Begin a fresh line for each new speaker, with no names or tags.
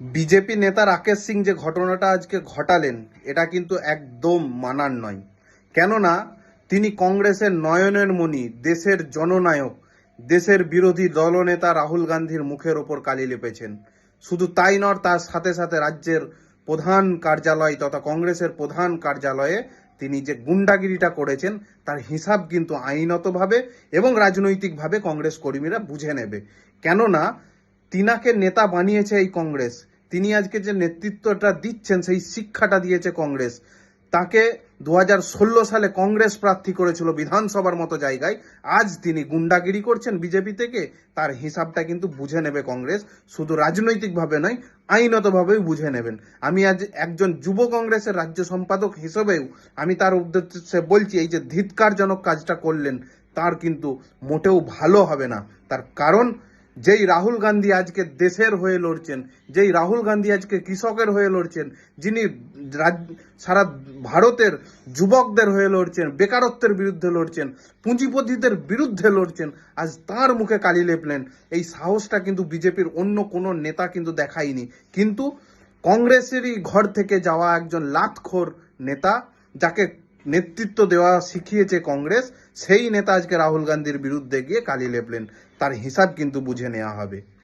BJP নেতা রাকেশ সিং যে ঘটনাটা আজকে ঘটালেন, এটা কিন্তু একদম মানার নয়। কেননা, তিনি কংগ্রেসের নয়নের মণি, দেশের জননায়ক, দেশের বিরোধী দলনেতা রাহুল গান্ধীর মুখের ওপর কালি লেপেছেন। শুধু তাই নয়, তার সাথে সাথে রাজ্যের প্রধান কার্যালয় তথা কংগ্রেসের প্রধান কার্যালয়ে তিনি যে গুন্ডাগিরিটা করেছেন, তার হিসাব কিন্তু আইনতভাবে এবং রাজনৈতিকভাবে কংগ্রেস কর্মীরা বুঝে নেবে। কেননা তিনাকে নেতা বানিয়েছে এই কংগ্রেস। তিনি আজকে যে নেতৃত্বটা দিচ্ছেন, সেই শিক্ষাটা দিয়েছে কংগ্রেস। তাকে দু হাজার ষোলো সালে কংগ্রেস প্রার্থী করেছিল বিধানসভার মতো জায়গায়। আজ তিনি গুন্ডাগিরি করছেন বিজেপি থেকে, তার হিসাবটা কিন্তু বুঝে নেবে কংগ্রেস। শুধু রাজনৈতিকভাবে নয়, আইনতভাবেও বুঝে নেবেন। আমি আজ একজন যুব কংগ্রেসের রাজ্য সম্পাদক হিসেবেও আমি তার উদ্দেশ্যে বলছি, এই যে ধিৎকারজনক কাজটা করলেন, তার কিন্তু মোটেও ভালো হবে না। তার কারণ যেই রাহুল গান্ধী আজকে দেশের হয়ে লড়ছেন, যেই রাহুল গান্ধী আজকে কৃষকের হয়ে লড়ছেন, যিনি সারা ভারতের যুবকদের হয়ে লড়ছেন, বেকারত্বের বিরুদ্ধে লড়ছেন, পুঁজিপতিদের বিরুদ্ধে লড়ছেন, আজ তার মুখে কালি লেপলেন। এই সাহসটা কিন্তু বিজেপির অন্য কোনো নেতা কিন্তু দেখায়নি। কিন্তু কংগ্রেসেরই ঘর থেকে যাওয়া একজন লাতখোর নেতা, যাকে নেতৃত্ব দেওয়া শিখিয়েছে কংগ্রেস, সেই নেতা আজকে রাহুল গান্ধীর বিরুদ্ধে গিয়ে কালি লেপলেন। তার হিসাব কিন্তু বুঝে নেওয়া হবে।